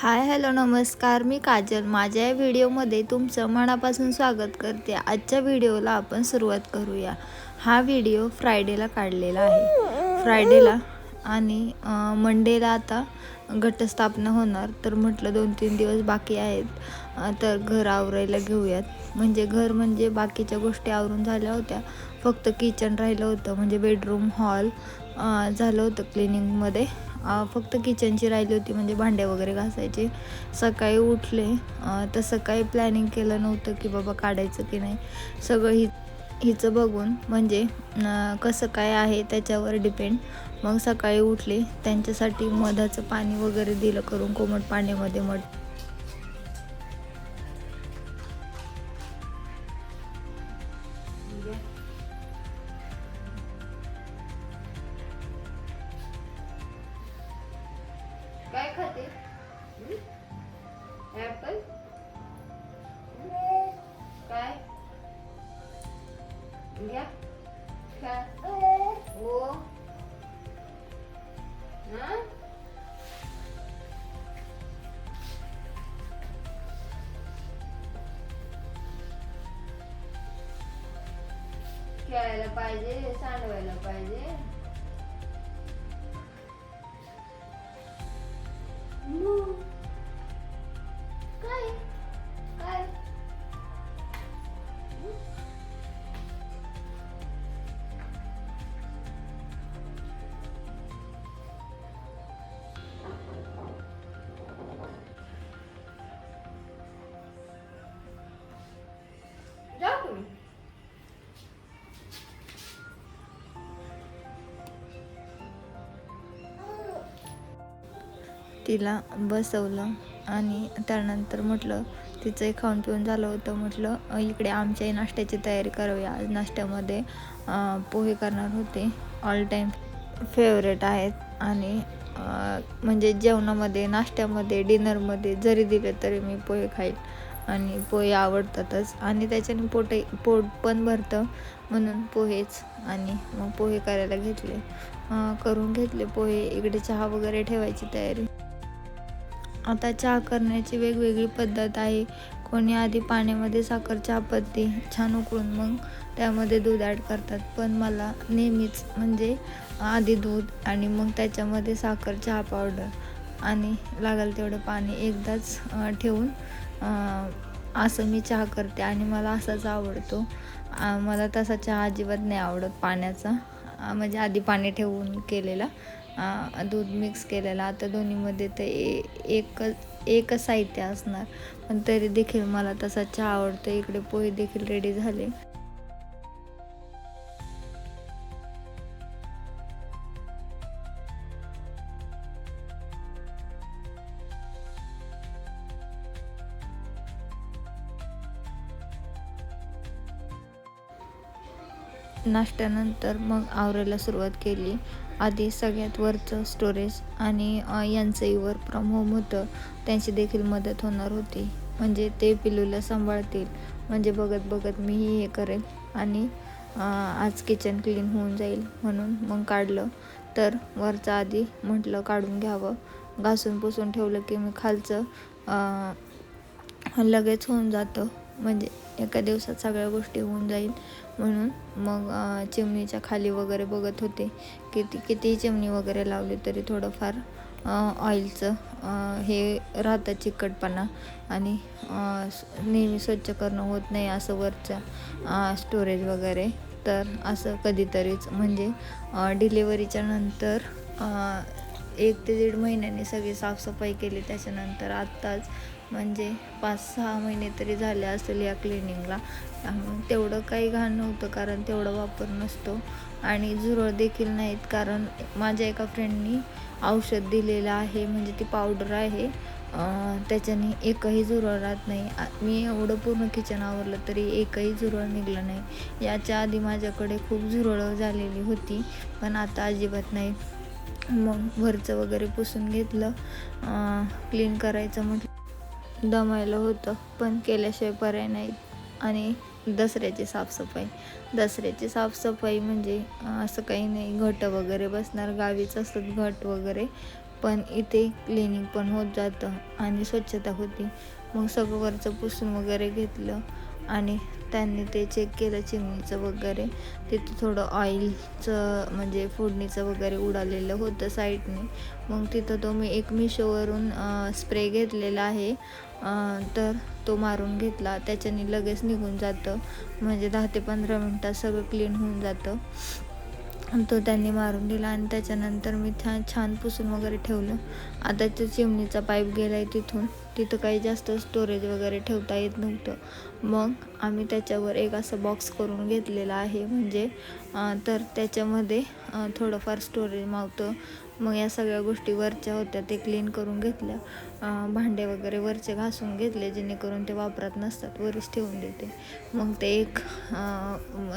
Hi hello नमस्कार. मी काजल. माझ्या या व्हिडिओमध्ये तुमचं मनापासून स्वागत करते. आजच्या व्हिडिओला आपण सुरुवात करूया. हा व्हिडिओ फ्रायडेला काढलेला आहे. फ्रायडेला आणि मंडेला आता घटस्थापना होणार. तर म्हटलं दोन तीन दिवस बाकी आहेत. तर घर आवरायला घेऊयात. म्हणजे घर म्हणजे बाकीच्या गोष्टी आवरून झाल्या होत्या. फक्त किचन राहिलं होतं. म्हणजे बेडरूम हॉल झालं होतं क्लिनिंगमध्ये फक्त किचनची राहिली होती म्हणजे भांडे वगैरे घासायचे. सकाळी उठले तर तसं काही प्लॅनिंग केलं नव्हतं की बाबा काढायचं की नाही. सगळं ही हिचं बघून म्हणजे कसं काय आहे त्याच्यावर डिपेंड मग सकाळी उठले त्यांच्यासाठी मधाचं पाणी वगैरे दिलं करून कोमट पाण्यामध्ये मध घ्या हो हा खेळायला पाहिजे सांडवायला पाहिजे तिला बसवलं आणि त्यानंतर म्हटलं तिचं खाऊन पिऊन झालं होतं. म्हटलं इकडे आमच्याही नाश्त्याची तयारी करूया. आज नाश्त्यामध्ये पोहे करणार होते. ऑल टाईम फेवरेट आहेत. आणि म्हणजे जेवणामध्ये नाश्त्यामध्ये डिनरमध्ये जरी दिले तरी मी पोहे खाईल आणि पोहे आवडतातच. आणि त्याच्याने पोटे पोट पण भरतं म्हणून पोहेच आणि मग पोहे करायला घेतले. करून घेतले पोहे. इकडे चहा वगैरे ठेवायची तयारी. आता चहा करण्याची वेगवेगळी पद्धत आहे. कोणी आधी पाण्यामध्ये साखर चहापत्ती छान उकळून मग त्यामध्ये दूध ॲड करतात. पण मला नेहमीच म्हणजे आधी दूध आणि मग त्याच्यामध्ये साखर चहा पावडर आणि लागेल तेवढं पाणी एकदाच ठेवून असं मी चहा करते आणि मला असाच आवडतो. मला तसा चहा अजिबात नाही आवडत पाण्याचा. म्हणजे आधी पाणी ठेवून केलेला. दूध मिक्स केलेला. आता दोन्हीमध्ये तर ए एकच एक साहित्य असणार. पण तरी देखील मला तसा चहा आवडतो. इकडे पोहे देखील रेडी झाले. नाश्त्यानंतर मग आवरायला सुरुवात केली. आधी सगळ्यात वरचं स्टोरेज आणि यांचंही वर्क फ्रॉम होम होतं. त्यांची देखील मदत होणार होती. म्हणजे ते पिलूला सांभाळतील. म्हणजे बघत बघत मीही हे करेल आणि आज किचन क्लीन होऊन जाईल म्हणून मग काढलं. तर वरचं आधी म्हटलं काढून घ्यावं. घासून पुसून ठेवलं की मी खालचं लगेच होऊन जातं. म्हणजे एका दिवसात सगळ्या गोष्टी होऊन जाईल. म्हणून मग चिमणीच्या खाली वगैरे बघत होते. किती कितीही चिमणी वगैरे लावली तरी थोडंफार ऑइलचं हे राहतं चिकटपणा. आणि नेहमी स्वच्छ करणं होत नाही असं वरचं स्टोरेज वगैरे. तर असं कधीतरीच म्हणजे डिलेवरीच्या नंतर एक ते दीड महिन्याने सगळी साफसफाई केली. त्याच्यानंतर आत्ताच म्हणजे पाच सहा महिने तरी झाले असेल या क्लिनिंगला. त्यामुळे तेवढं काही घाण नव्हतं कारण तेवढा वापर नसतो. आणि झुरळ देखील नाहीत कारण माझ्या एका फ्रेंडनी औषध दिलेलं आहे म्हणजे ती पावडर आहे. त्याच्याने एकही झुरळ राहत नाही. मी एवढं पूर्ण किचन आवरलं तरी एकही झुरळ निघलं नाही. याच्या आधी माझ्याकडे खूप झुरळं झालेली होती पण आता अजिबात नाही. मग वरचं वगैरे पुसून घेतलं. क्लीन करायचं म्हटलं. दमायला होतं पण केल्याशिवाय पर्याय नाही आणि दसऱ्याची साफसफाई. दसऱ्याची साफसफाई म्हणजे असं काही नाही. घट वगैरे बसणार. गावीच असतात घट वगैरे. पण इथे क्लिनिंग पण होत जातं आणि स्वच्छता होती. मग सगळं वरचं पुसून वगैरे घेतलं आणि त्यांनी ते चेक केलं चिमणीचं वगैरे. तिथं थोडं ऑइलचं म्हणजे फोडणीचं वगैरे उडालेलं होतं साईडने मग तिथं तो मी एक मिशोवरून स्प्रे घेतलेला आहे. तर तो मारून घेतला. त्याच्याने लगेच निघून जातं. म्हणजे दहा ते पंधरा मिनटात सगळं क्लीन होऊन जातं. तो त्यांनी मारून दिला आणि त्याच्यानंतर मी छान छान पुसून वगैरे ठेवलं. आता ते चिमणीचा पाईप गेला आहे तिथून. तिथं काही जास्त स्टोरेज वगैरे ठेवता येत नव्हतं. मग आम्ही त्याच्यावर एक असं बॉक्स करून घेतलेला आहे. म्हणजे तर त्याच्यामध्ये थोडंफार स्टोरेज मावतं मग या सगळ्या गोष्टी वरच्या होत्या ते क्लीन करून घेतल्या. भांडे वगैरे वरचे घासून घेतले जेणेकरून ते वापरात नसतात वरच ठेवून देते. मग ते एक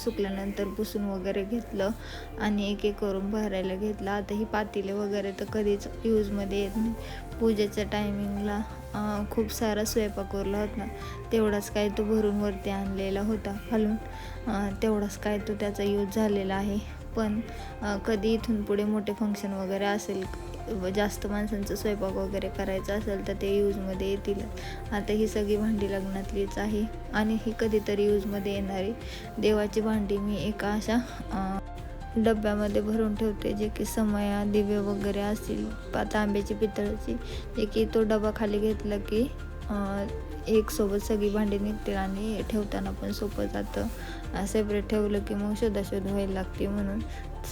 सुकल्यानंतर पुसून वगैरे घेतलं आणि एक एक करून भरायला घेतलं. आता ही पातेले वगैरे तर कधीच यूजमध्ये येत नाही पूजेच्या टायमिंगला खूप सारा स्वयंपाक उरला होता. तेवढाच काय तो भरून वरती आणलेला होता घालून तेवढाच काय तो त्याचा यूज झालेला आहे. पण कधी इथून पुढे मोठे फंक्शन वगैरे असेल जास्त माणसांचा स्वयंपाक वगैरे करायचा असेल तर ते यूजमध्ये येतील. आता ही सगळी भांडी लग्नातलीच आहे आणि ही कधीतरी यूजमध्ये येणारी. देवाची भांडी मी एका अशा डब्यामध्ये भरून ठेवते जे की समया दिवे वगैरे असतील तांब्याची पितळाची जे की तो डबा खाली घेतला की एक सोबत सगळी भांडी निघतील आणि ठेवताना पण सोपं जातं. सेपरेट ठेवलं की मग शोधाशोध व्हायला लागते म्हणून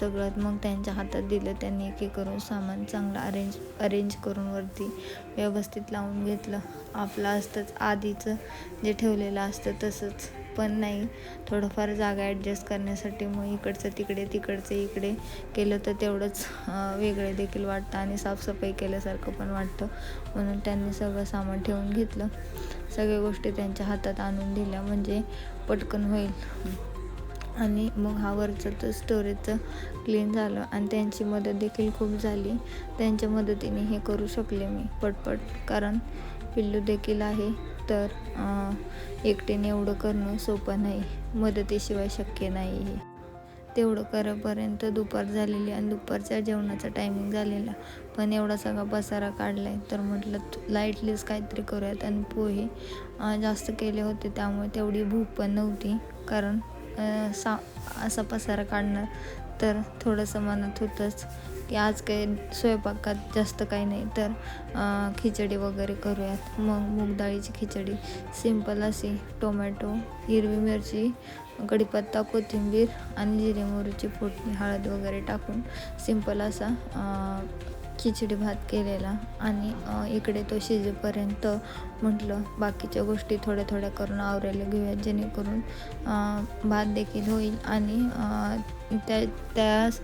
सगळ्यात मग त्यांच्या हातात दिलं त्यांनी एक एक करून सामान चांगलं अरेंज अरेंज करून वरती व्यवस्थित लावून घेतलं. आपलं असतंच आधीचं जे ठेवलेलं असतं तसंच. पण नाही. थोडंफार जागा ॲडजस्ट करण्यासाठी मग इकडचं तिकडे तिकडचं इकडे केलं तर तेवढंच वेगळे देखील वाटतं आणि साफसफाई केल्यासारखं पण वाटतं. म्हणून त्यांनी सगळं सामान ठेवून घेतलं. सगळ्या गोष्टी त्यांच्या हातात आणून दिल्या. म्हणजे पटकन होईल. आणि मग हा वरचं तर स्टोरेजचं क्लीन झालं आणि त्यांची मदत देखील खूप झाली. त्यांच्या मदतीने हे करू शकले मी पटपट. कारण पिल्लू देखील आहे. तर एकटीने एवढं करणं सोपं नाही. मदतीशिवाय शक्य नाही हे तेवढं करेपर्यंत दुपार झालेली आणि दुपारच्या जेवणाचा टायमिंग झालेला. पण एवढा सगळा पसारा काढला आहे तर म्हटलं लाईटलीच काहीतरी करूयात आणि पोहे जास्त केले होते त्यामुळे तेवढी भूक पण नव्हती. कारण सा असा पसारा काढणार तर थोडंसं मनात होतंच. की आज काही स्वयंपाकात जास्त काही नाही तर खिचडी वगैरे करूयात. मग मूग डाळीची खिचडी. सिंपल अशी. टोमॅटो हिरवी मिरची कढीपत्ता कोथिंबीर आणि जिरे मोहरीची फोडणी हळद वगैरे टाकून. सिंपल असा खिचडी भात केलेला आणि इकडे तो शिजेपर्यंत म्हटलं बाकीच्या गोष्टी थोड्या थोड्या करून आवरायला घेऊयात जेणेकरून भात देखील होईल आणि त्या त्याच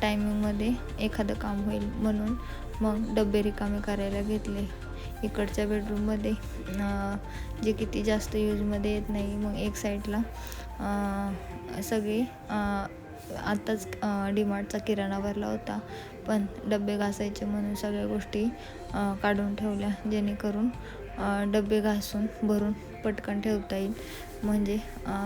टायमिंगमध्ये एखादं काम होईल म्हणून मग डबे रिकामे करायला घेतले. इकडच्या बेडरूममध्ये जे किती जास्त यूजमध्ये येत नाही मग एक साईडला सगळे आत्ताच डीमार्टचा किराणा भरला होता. पण डबे घासायचे म्हणून सगळ्या गोष्टी काढून ठेवल्या. जेणेकरून डबे घासून भरून पटकन ठेवता येईल. म्हणजे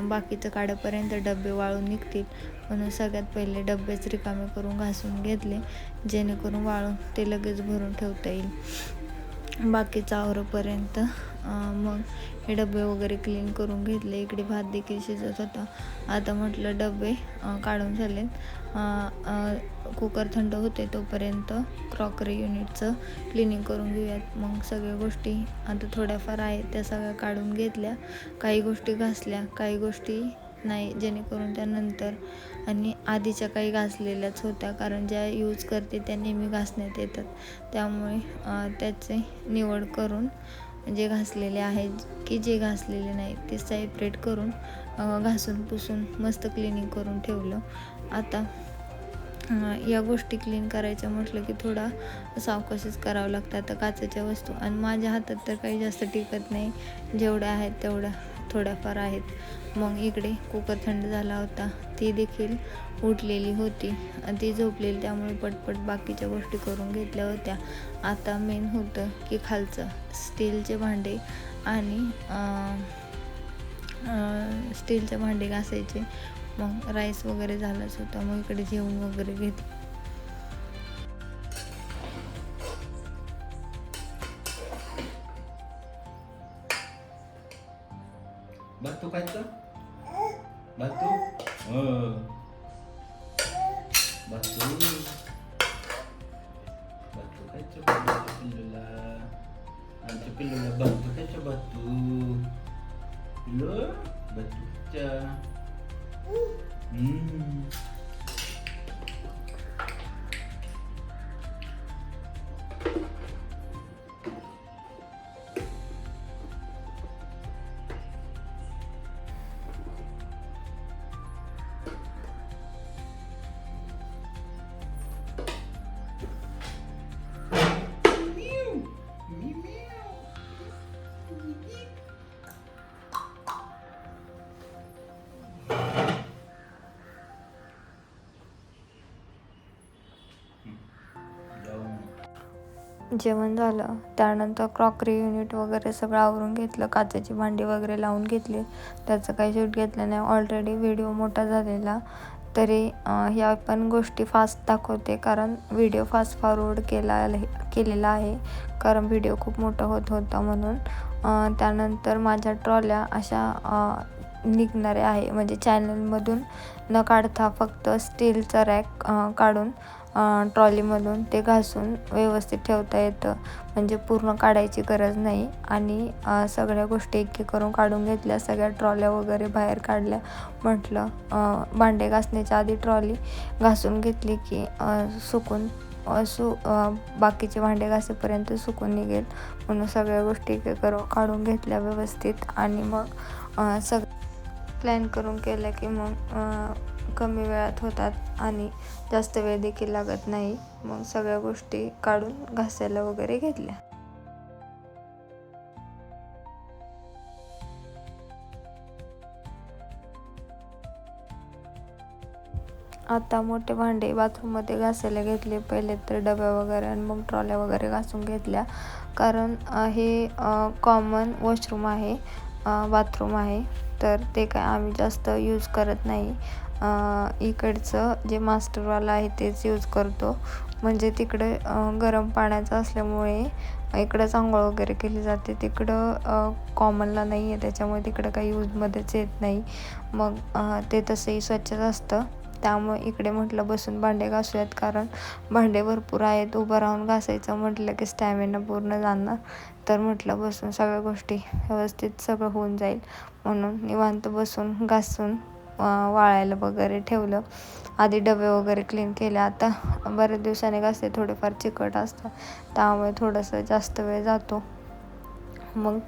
बाकीचं काढेपर्यंत डबे वाळून निघतील. म्हणून सगळ्यात पहिले डबेच रिकामे करून घासून घेतले. जेणेकरून वाळून ते लगेच भरून ठेवता येईल. बाकीचं आवरपर्यंत मग हे डबे वगैरे क्लीन करून घेतले. इकडे भात देखील शिजत होता. आता म्हटलं डबे काढून झाले कुकर थंड होते तोपर्यंत क्रॉकरी युनिटचं क्लिनिंग करून घेऊयात. मग सगळ्या गोष्टी आता थोड्याफार आहेत त्या सगळ्या काढून घेतल्या. काही गोष्टी घासल्या काही गोष्टी नाही जेणेकरून त्यानंतर आणि आधीच्या काही घासलेल्याच होत्या. कारण ज्या यूज करते त्या नेहमी घासण्यात येतात. त्यामुळे त्याचे निवड करून जे घासलेले आहेत की जे घासलेले नाही ते सेपरेट करून घासून पुसून मस्त क्लिनिंग करून ठेवलं. आता या गोष्टी क्लीन करायच्या म्हटलं की थोडा सावकाशच करावं लागतं. आता काचेच्या वस्तू आणि माझ्या हातात तर काही जास्त टिकत नाही. जेवढ्या आहेत तेवढ्या. थोड्याफार आहेत. मग इकडे कुकर थंड झाला होता. ती देखील उठलेली होती. ती झोपलेली त्यामुळे पटपट बाकीच्या गोष्टी करून घेतल्या होत्या. आता मेन होतं की खालचं स्टीलचे भांडे आणि स्टीलचे भांडे घासायचे. मग राईस वगैरे झालाच होता. मग इकडे जेवण वगैरे घेत जेवण झालं. त्यानंतर क्रॉकरी युनिट वगैरे सगळं आवरून घेतलं. काचेची भांडी वगैरे लावून घेतली. त्याचं काही शूट घेतलं नाही. ऑलरेडी व्हिडिओ मोठा झालेला. तरी ह्या पण गोष्टी फास्ट दाखवते. कारण व्हिडिओ फास्ट फॉरवर्ड केला केलेला आहे. कारण व्हिडिओ खूप मोठा होत होता म्हणून. त्यानंतर माझ्या ट्रॉल्या अशा निघणाऱ्या आहे. म्हणजे चॅनलमधून न काढता फक्त स्टीलचा रॅक काढून ट्रॉलीमधून ते घासून व्यवस्थित ठेवता येतं. म्हणजे पूर्ण काढायची गरज नाही. आणि सगळ्या गोष्टी एक एक करून काढून घेतल्या सगळ्या ट्रॉल्या वगैरे बाहेर काढल्या. म्हटलं भांडे घासण्याच्या आधी ट्रॉली घासून घेतली की सुकून सु बाकीचे भांडे घासेपर्यंत सुकून निघेल. म्हणून सगळ्या गोष्टी एक करून काढून घेतल्या व्यवस्थित. आणि मग सग प्लॅन करून केलं की मग कमी वेळात होतात आणि जास्त वेळ देखील लागत नाही मग सगळ्या गोष्टी काढून घासायला वगैरे घेतल्या. आता मोठे भांडे बाथरूममध्ये घासायला घेतले. पहिले तर डब्या वगैरे आणि मग ट्रॉल्या वगैरे घासून घेतल्या. कारण हे कॉमन वॉशरूम आहे बाथरूम आहे. तर ते काय आम्ही जास्त यूज करत नाही. इकडचं जे मास्टरवाला आहे तेच यूज करतो. म्हणजे तिकडे गरम पाण्याचं असल्यामुळे इकडं आंघोळ वगैरे केली जाते. तिकडं कॉमनला नाही आहे त्याच्यामुळे तिकडं काही यूजमध्येच येत नाही. मग ते तसंही स्वच्छच असतं. त्यामुळे इकडे म्हटलं बसून भांडे घासूयात कारण भांडे भरपूर आहेत. उभं राहून घासायचं म्हटलं की स्टॅमिना पूर्ण जाणार. तर म्हटलं बसून सगळ्या गोष्टी व्यवस्थित सगळं होऊन जाईल. म्हणून निवांत बसून घासून वाळायला वगैरे ठेवलं. आधी डबे वगैरे क्लीन केले. आता बऱ्याच दिवसाने घासते थोडेफार चिकट असतात त्यामुळे थोडंसं जास्त वेळ जातो. मग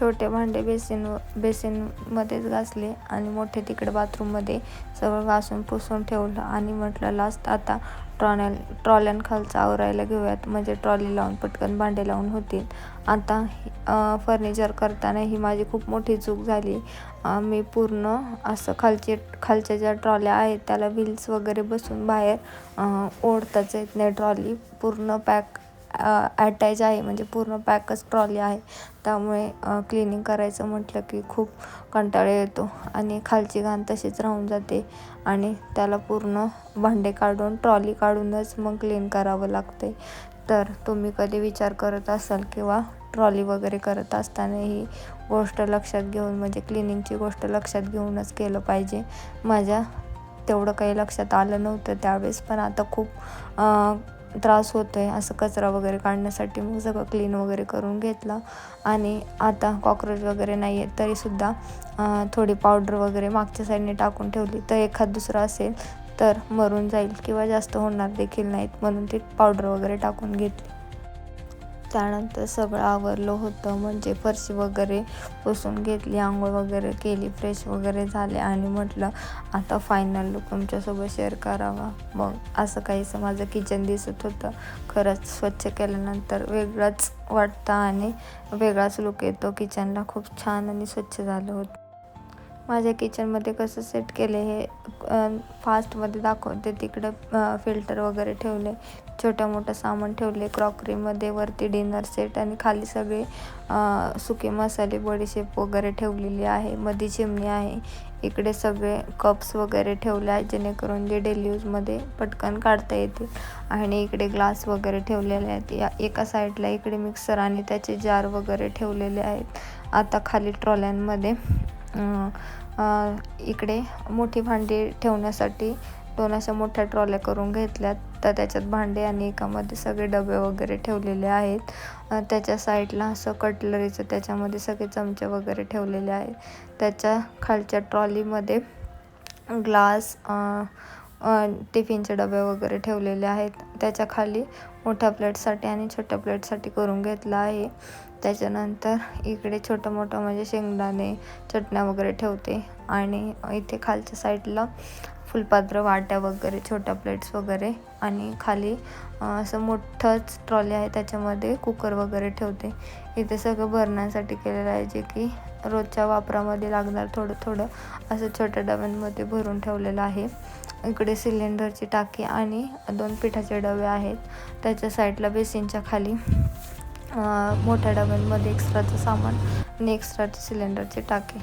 छोटे भांडे बेसिन बेसिनमध्येच घासले आणि मोठे तिकडे बाथरूममध्ये सगळं घासून पुसून ठेवलं आणि म्हटलं लास्ट आता ट्रॉल्या ट्रॉल्यांखालचा आवरायला घेऊयात. म्हणजे ट्रॉली लावून पटकन भांडे लावून होतील. आता फर्निचर करताना ही माझी खूप मोठी चूक झाली. मी पूर्ण असं खालचे खालच्या ज्या ट्रॉल्या आहेत त्याला व्हील्स वगैरे बसून बाहेर ओढताच येत नाही ट्रॉली. पूर्ण पॅक ॲटॅच आहे. म्हणजे पूर्ण पॅकच ट्रॉली आहे. त्यामुळे क्लिनिंग करायचं म्हटलं की खूप कंटाळा येतो. आणि खालची घाण तशीच राहून जाते. आणि त्याला पूर्ण भांडे काढून ट्रॉली काढूनच मग क्लीन करावं लागते. तर तुम्ही कधी विचार करत असाल किंवा ट्रॉली वगैरे करत असताना ही गोष्ट लक्षात घेऊन म्हणजे क्लिनिंगची गोष्ट लक्षात घेऊनच केलं पाहिजे. माझ्या तेवढं काही लक्षात आलं नव्हतं त्यावेळेस पण आता खूप त्रास होतो आहे असं कचरा वगैरे काढण्यासाठी मग सगळं क्लीन वगैरे करून घेतलं. आणि आता कॉक्रोच वगैरे नाही आहे तरीसुद्धा थोडी पावडर वगैरे मागच्या साईडने टाकून ठेवली. तर एखाद दुसरं असेल तर मरून जाईल किंवा जास्त होणार देखील नाहीत म्हणून ती पावडर वगैरे टाकून घेतली. त्यानंतर सगळं आवरलं होतं. म्हणजे फरशी वगैरे पुसून घेतली आंघोळ वगैरे केली फ्रेश वगैरे झाले आणि म्हटलं आता फायनल लुक तुमच्यासोबत शेअर करावा. मग असं काहीसं माझं किचन दिसत होतं. खरंच स्वच्छ केल्यानंतर वेगळंच वाटतं आणि वेगळाच लुक येतो. किचनला खूप छान आणि स्वच्छ झालं होतं. माझ्या किचनमध्ये कसं सेट केले हे फास्टमध्ये दाखवते. तिकडं फिल्टर वगैरे ठेवले. छोटं मोठं सामान ठेवले. क्रॉकरीमध्ये वरती डिनर सेट आणि खाली सगळे सुके मसाले बडीशेप वगैरे ठेवलेली आहे. मध्ये चिमणी आहे. इकडे सगळे कप्स वगैरे ठेवले आहेत जेणेकरून जे डेली यूजमध्ये पटकन काढता येतील. आणि इकडे ग्लास वगैरे ठेवलेले आहेत. या एका साईडला इकडे मिक्सर आणि त्याचे जार वगैरे ठेवलेले आहेत. आता खाली ट्रॉल्यांमध्ये इकडे मोठी भांडी ठेवण्यासाठी दोन अशा मोठ्या ट्रॉल्या करून घेतल्यात. तर त्याच्यात भांडे आणि एकामध्ये सगळे डबे वगैरे ठेवलेले आहेत. त्याच्या साईडला असं कटलरीचं त्याच्यामध्ये सगळे चमचे वगैरे ठेवलेले आहेत. त्याच्या खालच्या ट्रॉलीमध्ये ग्लास टिफिनचे डबे वगैरे ठेवलेले आहेत. त्याच्याखाली मोठ्या प्लेटसाठी आणि छोट्या प्लेटसाठी करून घेतलं आहे. त्याच्यानंतर इकडे छोटं मोठं म्हणजे शेंगदाणे चटण्या वगैरे ठेवते. आणि इथे खालच्या साईडला फुलपात्र वाट्या वगैरे छोट्या प्लेट्स वगैरे. आणि खाली असं मोठंच ट्रॉली आहे. त्याच्यामध्ये कुकर वगैरे ठेवते. इथे सगळं भरण्यासाठी केलेलं आहे जे की रोजच्या वापरामध्ये लागणार थोडं थोडं असं छोट्या डब्यांमध्ये भरून ठेवलेलं आहे. इकडे सिलेंडरची टाकी आणि दोन पिठाचे डबे आहेत. त्याच्या साईडला बेसिनच्या खाली मोठ्या डब्यांमध्ये एक्स्ट्राचं सामान आणि एक्स्ट्राचे सिलेंडरचे टाकी.